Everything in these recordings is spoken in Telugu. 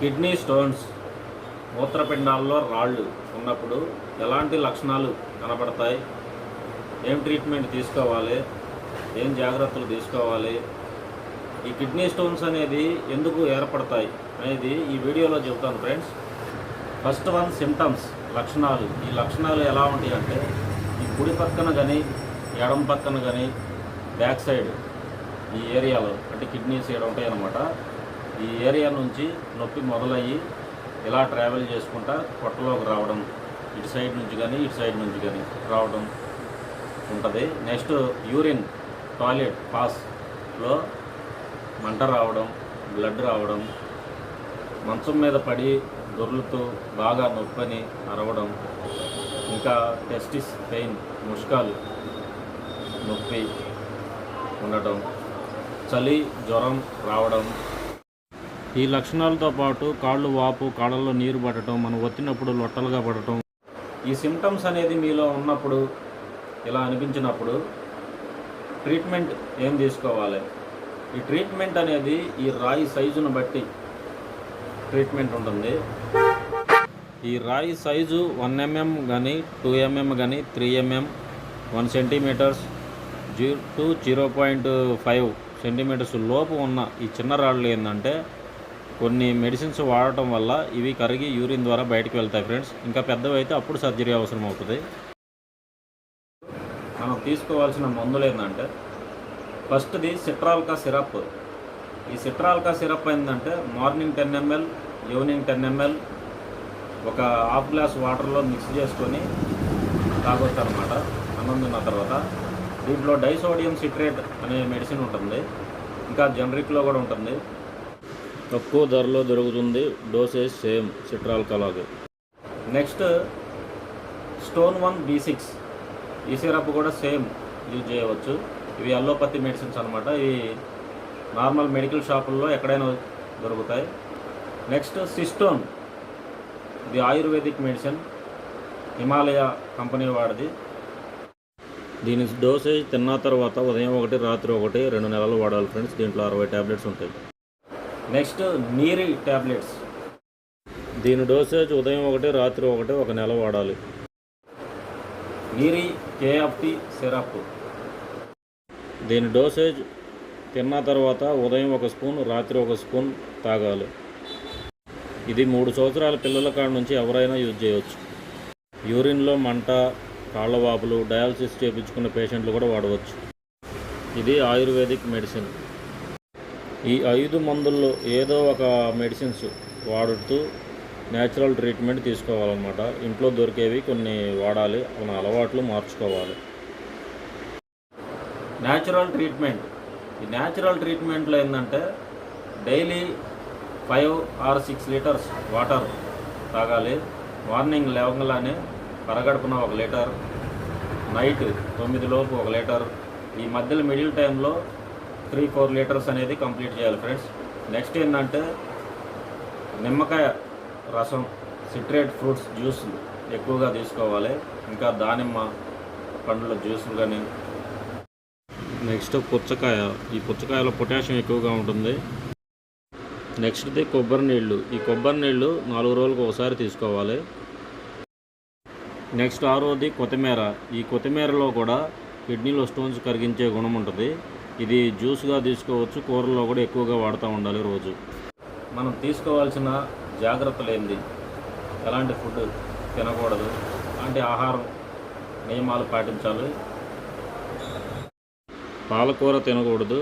కిడ్నీ స్టోన్స్ మూత్రపిండాల్లో రాళ్ళు ఉన్నప్పుడు ఎలాంటి లక్షణాలు కనబడతాయి? ఏం ట్రీట్మెంట్ తీసుకోవాలి? ఏం జాగ్రత్తలు తీసుకోవాలి? ఈ కిడ్నీ స్టోన్స్ అనేది ఎందుకు ఏర్పడతాయి అనేది ఈ వీడియోలో చెబుతాను ఫ్రెండ్స్. ఫస్ట్ వన్ సిమ్టమ్స్ లక్షణాలు. ఈ లక్షణాలు ఎలా ఉంటాయి అంటే ఈ కుడి పక్కన కానీ ఎడం పక్కన కానీ బ్యాక్ సైడ్ ఈ ఏరియాలో అంటే కిడ్నీస్ ఇక్కడ ఉంటాయి అన్నమాట ఈ ఏరియా నుంచి నొప్పి మొదలయ్యి ఇలా ట్రావెల్ చేసుకుంటా పొట్టలోకి రావడం ఇటు సైడ్ నుంచి కానీ ఇటు సైడ్ నుంచి కానీ రావడం ఉంటుంది. నెక్స్ట్ యూరిన్ టాయిలెట్ పాస్లో మంట రావడం బ్లడ్ రావడం మంచం మీద పడి దొర్లుతూ బాగా నొప్పని అరవడం ఇంకా టెస్టిస్ పెయిన్ ముష్కాలు నొప్పి ఉండటం చలి జ్వరం రావడం ఈ లక్షణాలతో పాటు కాళ్ళు వాపు కాళ్ళల్లో నీరు పడటం మనం ఒత్తినప్పుడు లొట్టలుగా పడటం. ఈ సిమ్టమ్స్ అనేది మీలో ఉన్నప్పుడు ఇలా అనిపించినప్పుడు ట్రీట్మెంట్ ఏం తీసుకోవాలి? ఈ ట్రీట్మెంట్ అనేది ఈ రాయి సైజును బట్టి ట్రీట్మెంట్ ఉంటుంది. ఈ రాయి సైజు వన్ ఎంఎం కానీ టూ ఎంఎం కానీ three mm one centimetres G two zero point five centimetres లోపు ఉన్న ఈ చిన్న రాళ్ళు ఏంటంటే కొన్ని మెడిసిన్స్ వాడటం వల్ల ఇవి కరిగి యూరిన్ ద్వారా బయటకు వెళ్తాయి ఫ్రెండ్స్. ఇంకా పెద్దవి అయితే అప్పుడు సర్జరీ అవసరం అవుతుంది మనం తీసుకోవాల్సిన మందులు ఏంటంటే ఫస్ట్ది సిట్రాల్కా సిరప్. ఈ సిట్రాల్కా సిరప్ ఏంటంటే morning ten ml evening ten ml ఒక హాఫ్ గ్లాస్ వాటర్లో మిక్స్ చేసుకొని తాగొచ్చు అనమాట అన్నం తిన్న తర్వాత. దీంట్లో డైసోడియం సిట్రేట్ అనే మెడిసిన్ ఉంటుంది. ఇంకా జనరిక్లో కూడా ఉంటుంది. తక్కువ ధరలో దొరుకుతుంది. డోసేజ్ సేమ్ సిట్రాల్కా లాగే next stone one B six ఈ సిరప్ కూడా సేమ్ యూజ్ చేయవచ్చు. ఇవి అల్లోపతి మెడిసిన్స్ అనమాట ఇవి నార్మల్ మెడికల్ షాపుల్లో ఎక్కడైనా దొరుకుతాయి. నెక్స్ట్ సిస్టోన్ ఇది ఆయుర్వేదిక్ మెడిసిన్ హిమాలయ కంపెనీ వాడిది. దీని డోసేజ్ తిన్న తర్వాత ఉదయం ఒకటి రాత్రి ఒకటి రెండు నెలలు వాడాలి ఫ్రెండ్స్ దీంట్లో అరవై ట్యాబ్లెట్స్ ఉంటాయి. నెక్స్ట్ నీరి ట్యాబ్లెట్స్ దీని డోసేజ్ ఉదయం ఒకటి రాత్రి ఒకటి ఒక నెల వాడాలి. నీరి కేఎఫ్టి సిరప్. దీని డోసేజ్ తిన్న తర్వాత ఉదయం ఒక స్పూన్ రాత్రి ఒక స్పూన్ తాగాలి. ఇది మూడు సంవత్సరాల పిల్లల కాడ నుంచి ఎవరైనా యూజ్ చేయవచ్చు యూరిన్లో మంట కాళ్ళ వాపులు డయాలసిస్ చేయించుకున్న పేషెంట్లు కూడా వాడవచ్చు. ఇది ఆయుర్వేదిక్ మెడిసిన్. ఈ ఐదు మందుల్లో ఏదో ఒక మెడిసిన్స్ వాడుతూ న్యాచురల్ ట్రీట్మెంట్ తీసుకోవాలన్నమాట. ఇంట్లో దొరికేవి కొన్ని వాడాలి మన అలవాట్లు మార్చుకోవాలి. న్యాచురల్ ట్రీట్మెంట్ ఈ న్యాచురల్ ట్రీట్మెంట్లో ఏంటంటే daily five or six litres water తాగాలి. మార్నింగ్ లేవగానే పరగడుపున ఒక లీటర్ నైట్ తొమ్మిదిలోపు ఒక లీటర్. ఈ మధ్యలో మిడిల్ టైంలో త్రీ ఫోర్ లీటర్స్ అనేది కంప్లీట్ చేయాలి ఫ్రెండ్స్. నెక్స్ట్ ఏంటంటే నిమ్మకాయ రసం సిట్రేట్ ఫ్రూట్స్ జ్యూస్ ఎక్కువగా తీసుకోవాలి. ఇంకా దానిమ్మ పండ్ల జ్యూసులు కానీ. నెక్స్ట్ పుచ్చకాయ. ఈ పుచ్చకాయలో పొటాషియం ఎక్కువగా ఉంటుంది. నెక్స్ట్ది కొబ్బరి నీళ్ళు. ఈ కొబ్బరి నీళ్ళు నాలుగు రోజులకు ఒకసారి తీసుకోవాలి. నెక్స్ట్ ఆరోది కొత్తిమీర. ఈ కొత్తిమీరలో కూడా కిడ్నీలో స్టోన్స్ కరిగించే గుణం ఉంటుంది. ఇది జ్యూస్గా తీసుకోవచ్చు కూరల్లో కూడా ఎక్కువగా వాడుతూ ఉండాలి రోజు. మనం తీసుకోవాల్సిన జాగ్రత్తలు ఏంది? ఎలాంటి ఫుడ్ తినకూడదు. అలాంటి ఆహారం నియమాలు పాటించాలి? పాలకూర తినకూడదు.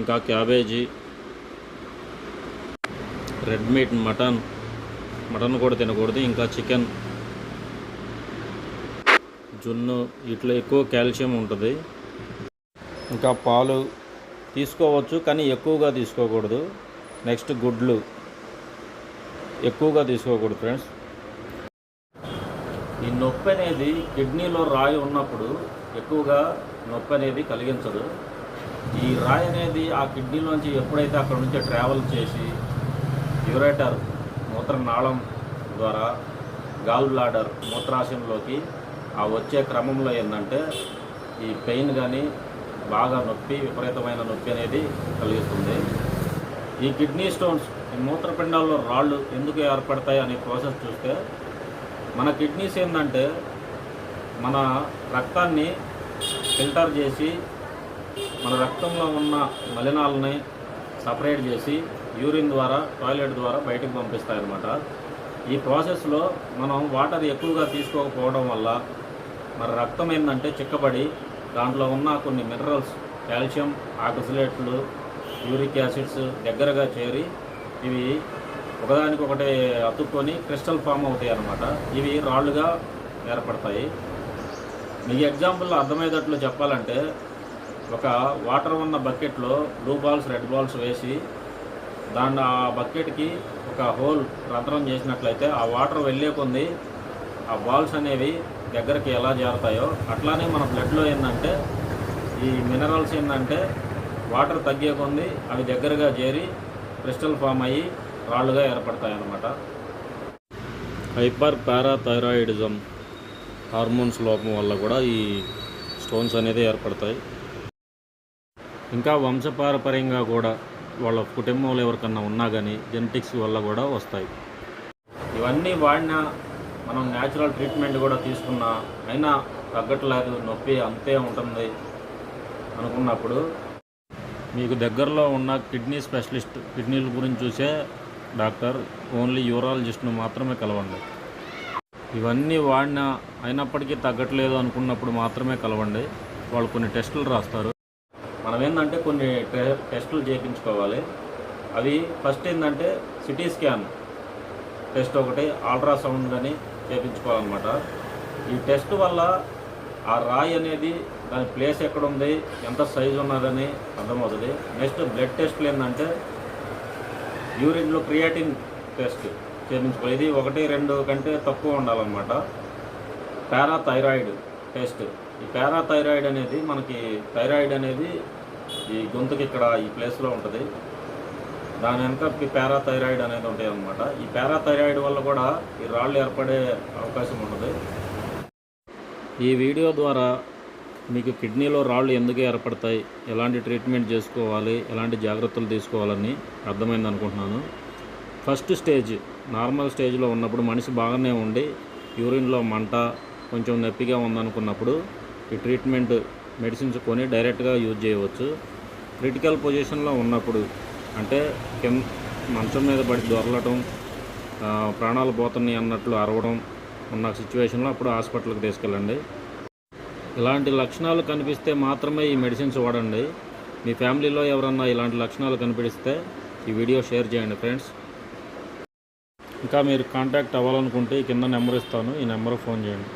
ఇంకా cabbage red meat mutton mutton కూడా తినకూడదు. ఇంకా చికెన్ జున్ను ఇట్లా ఎక్కువ కాల్షియం ఉంటుంది. ఇంకా పాలు తీసుకోవచ్చు కానీ ఎక్కువగా తీసుకోకూడదు. నెక్స్ట్ గుడ్లు. ఎక్కువగా తీసుకోకూడదు ఫ్రెండ్స్. ఈ నొప్పి అనేది కిడ్నీలో రాయి ఉన్నప్పుడు ఎక్కువగా నొప్పి అనేది కలిగించదు. ఈ రాయి అనేది ఆ కిడ్నీలోంచి ఎప్పుడైతే అక్కడ నుంచి ట్రావెల్ చేసి యూరేటర్ మూత్రనాళం ద్వారా గాల్ బ్లాడర్ మూత్రాశయంలోకి ఆ వచ్చే క్రమంలో ఏంటంటే ఈ పెయిన్ కానీ బాగా నొప్పి విపరీతమైన నొప్పి అనేది కలిగిస్తుంది. ఈ కిడ్నీ స్టోన్స్ ఈ మూత్రపిండాల్లో రాళ్ళు ఎందుకు ఏర్పడతాయి అనే ప్రాసెస్ చూస్తే మన కిడ్నీస్ ఏంటంటే మన రక్తాన్ని ఫిల్టర్ చేసి మన రక్తంలో ఉన్న మలినాలని సపరేట్ చేసి యూరిన్ ద్వారా టాయిలెట్ ద్వారా బయటకు పంపిస్తాయి అన్నమాట ఈ ప్రాసెస్లో మనం వాటర్ ఎక్కువగా తీసుకోకపోవడం వల్ల మన రక్తం ఏంటంటే చిక్కబడి దాంట్లో ఉన్న కొన్ని మినరల్స్ కాల్షియం ఆక్సిలేట్లు యూరిక్ యాసిడ్స్ దగ్గరగా చేరి ఇవి ఒకదానికొకటి అతుక్కొని క్రిస్టల్ ఫామ్ అవుతాయి అన్నమాట. ఇవి రాళ్ళుగా ఏర్పడతాయి. మీ ఎగ్జాంపుల్ అర్థమయ్యేటట్లు చెప్పాలంటే ఒక వాటర్ ఉన్న బకెట్లో బ్లూ బాల్స్ రెడ్ బాల్స్ వేసి దాన్ని ఆ బకెట్కి ఒక హోల్ రంధ్రం చేసినట్లయితే ఆ వాటర్ వెళ్ళే కొంది ఆ బాల్స్ అనేవి దగ్గరికి ఎలా చేరుతాయో అట్లానే మన బ్లడ్లో ఏంటంటే ఈ మినరల్స్ ఏంటంటే వాటర్ తగ్గే కొంది అవి దగ్గరగా చేరి క్రిస్టల్ ఫామ్ అయ్యి రాళ్ళుగా ఏర్పడతాయి అన్నమాట హైపర్ పారాథైరాయిడిజం హార్మోన్స్ లోపం వల్ల కూడా ఈ స్టోన్స్ అనేది ఏర్పడతాయి. ఇంకా వంశపారపర్యంగా కూడా వాళ్ళ కుటుంబంలో ఎవరికన్నా ఉన్నా కానీ జెనెటిక్స్ వల్ల కూడా వస్తాయి. ఇవన్నీ వాడిన మనం న్యాచురల్ ట్రీట్మెంట్ కూడా తీసుకున్నా అయినా తగ్గట్లేదు నొప్పి అంతే ఉంటుంది అనుకున్నప్పుడు మీకు దగ్గరలో ఉన్న కిడ్నీ స్పెషలిస్ట్ కిడ్నీల గురించి చూసే డాక్టర్ ఓన్లీ యూరాలజిస్ట్ను మాత్రమే కలవండి. ఇవన్నీ వాడినా అయినప్పటికీ తగ్గట్లేదు అనుకున్నప్పుడు మాత్రమే కలవండి. వాళ్ళు కొన్ని టెస్టులు రాస్తారు. మనం ఏంటంటే కొన్ని టెస్టులు చేయించుకోవాలి అవి ఫస్ట్ ఏంటంటే సిటీ స్కాన్. టెస్ట్ ఒకటి అల్ట్రాసౌండ్ కానీ చేయించుకోవాలన్నమాట ఈ టెస్ట్ వల్ల ఆ రాయి అనేది దాని ప్లేస్ ఎక్కడ ఉంది ఎంత సైజు ఉన్నదని అర్థమవుతుంది. నెక్స్ట్ బ్లడ్ టెస్ట్లు ఏంటంటే యూరిన్లో క్రియాటిన్ టెస్ట్ చేయించుకోవాలి ఇది ఒకటి రెండు కంటే తక్కువ ఉండాలన్నమాట. Parathyroid test. ఈ పారాథైరాయిడ్ అనేది మనకి థైరాయిడ్ అనేది ఈ గొంతుకి ఇక్కడ ఈ ప్లేస్లో ఉంటుంది. దాని వెనుక ఈ పారాథైరాయిడ్ అనేది ఉంటాయి అనమాట ఈ పారాథైరాయిడ్ వల్ల కూడా ఈ రాళ్ళు ఏర్పడే అవకాశం ఉంటుంది. ఈ వీడియో ద్వారా మీకు కిడ్నీలో రాళ్ళు ఎందుకు ఏర్పడతాయి ఎలాంటి ట్రీట్మెంట్ చేసుకోవాలి ఎలాంటి జాగ్రత్తలు తీసుకోవాలని అర్థమైంది అనుకుంటున్నాను. ఫస్ట్ స్టేజ్ నార్మల్ స్టేజ్లో ఉన్నప్పుడు మనిషి బాగానే ఉండి యూరిన్లో మంట కొంచెం నొప్పిగా ఉందనుకున్నప్పుడు ఈ ట్రీట్మెంట్ మెడిసిన్స్ కొని డైరెక్ట్గా యూజ్ చేయవచ్చు. క్రిటికల్ పొజిషన్లో ఉన్నప్పుడు అంటే కింద మంచం మీద పడి దొరలటం ప్రాణాలు పోతున్నాయి అన్నట్లు అరవడం ఉన్న సిచ్యువేషన్లో అప్పుడు హాస్పిటల్కి తీసుకెళ్ళండి. ఇలాంటి లక్షణాలు కనిపిస్తే మాత్రమే ఈ మెడిసిన్స్ వాడండి. మీ ఫ్యామిలీలో ఎవరన్నా ఇలాంటి లక్షణాలు కనిపిస్తే ఈ వీడియో షేర్ చేయండి ఫ్రెండ్స్. ఇంకా మీరు కాంటాక్ట్ అవ్వాలనుకుంటే ఈ కింద నెంబర్ ఇస్తాను. ఈ నెంబర్ ఫోన్ చేయండి.